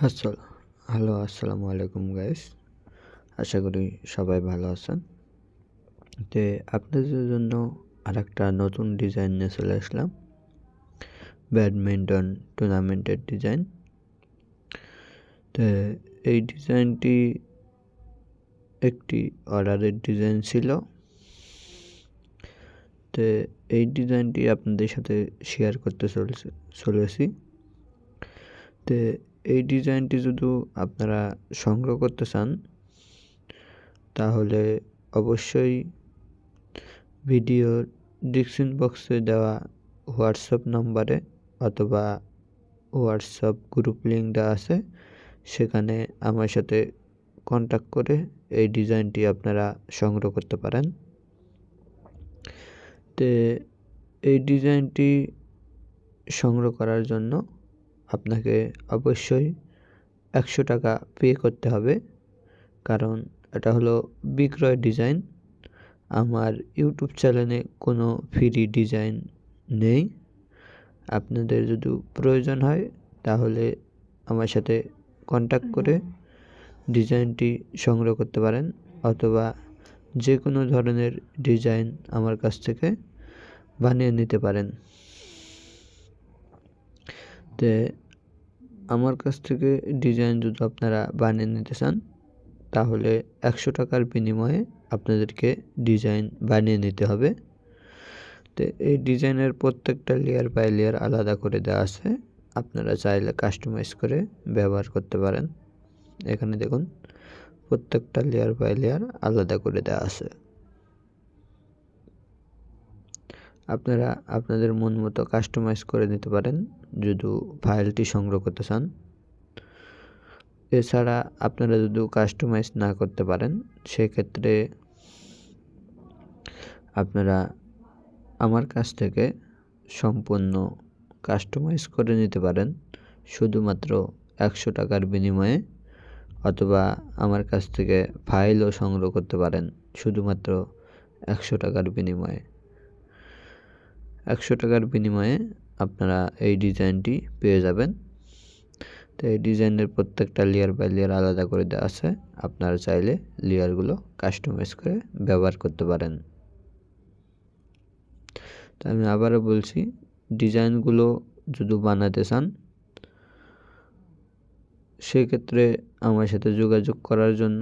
হাসল হ্যালো, আসসালামু আলাইকুম গাইস আশা করি সবাই ভালো আছেন। তো আপনাদের জন্য আর একটা নতুন ডিজাইন নিয়ে চলে আসলাম। ব্যাডমিন্টন টুর্নামেন্টের ডিজাইন তো এই ডিজাইনটি একটি অর্ডারের ডিজাইন ছিল। তো এই ডিজাইনটি আপনাদের সাথে শেয়ার করতে চলেছে, চলেছি। তো এই ডিজাইনটি যদি আপনারা সংগ্রহ করতে চান, তাহলে অবশ্যই ভিডিওর ডিসক্রিপশন বক্সে দেওয়া হোয়াটসঅ্যাপ নম্বরে অথবা হোয়াটসঅ্যাপ গ্রুপ লিঙ্ক দেওয়া আছে। সেখানে আমার সাথে কন্ট্যাক্ট করে এই ডিজাইনটি আপনারা সংগ্রহ করতে পারেন। তো এই ডিজাইনটি সংগ্রহ করার জন্য আপনাকে অবশ্যই একশো টাকা পে করতে হবে। কারণ এটা হলো বিক্রয় ডিজাইন আমার ইউটিউব চ্যানেলে কোনো ফ্রি ডিজাইন নেই। আপনাদের যদি প্রয়োজন হয়, তাহলে আমার সাথে কন্ট্যাক্ট করে ডিজাইনটি সংগ্রহ করতে পারেন, অথবা যে কোনো ধরনের ডিজাইন আমার কাছ থেকে বানিয়ে নিতে পারেন। তো আমার কাছ থেকে ডিজাইন যদি আপনারা বানিয়ে নিতে চান, তাহলে একশো টাকার বিনিময়ে আপনাদেরকে ডিজাইন বানিয়ে নিতে হবে। তো এই ডিজাইনের প্রত্যেকটা লেয়ার বাই লেয়ার আলাদা করে দেওয়া আছে। আপনারা চাইলে কাস্টমাইজ করে ব্যবহার করতে পারেন। এখানে দেখুন, প্রত্যেকটা লেয়ার বাই লেয়ার আলাদা করে দেওয়া আছে। আপনারা আপনাদের মন মতো কাস্টমাইজ করে নিতে পারেন যদি ফাইলটি সংগ্রহ করতে চান। এছাড়া আপনারা যদি কাস্টমাইজ না করতে পারেন, সেক্ষেত্রে আপনারা আমার কাছ থেকে সম্পূর্ণ কাস্টমাইজ করে নিতে পারেন, শুধুমাত্র একশো টাকার বিনিময়ে, অথবা আমার কাছ থেকে ফাইলও সংগ্রহ করতে পারেন, শুধুমাত্র একশো টাকার বিনিময়ে। একশো টাকার বিনিময়ে আপনারা এই ডিজাইনটি পেয়ে যাবেন। তো এই ডিজাইনের প্রত্যেকটা লেয়ার বাই লেয়ার আলাদা করে দেওয়া আছে। আপনারা চাইলে লেয়ারগুলো কাস্টমাইজ করে ব্যবহার করতে পারেন। তো আমি আবারও বলছি ডিজাইনগুলো যদি বানাতে চান, সেক্ষেত্রে আমার সাথে যোগাযোগ করার জন্য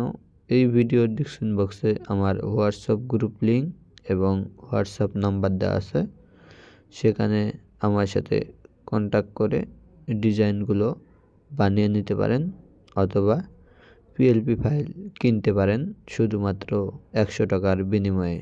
এই ভিডিওর ডিসক্রিপশন বক্সে আমার হোয়াটসঅ্যাপ গ্রুপ লিঙ্ক এবং হোয়াটসঅ্যাপ নাম্বার দেওয়া আছে। সেখানে আমার সাথে কন্ট্যাক্ট করে ডিজাইনগুলো বানিয়ে নিতে পারেন অথবা পিএলপি ফাইল কিনতে পারেন, শুধুমাত্র একশো টাকার বিনিময়ে।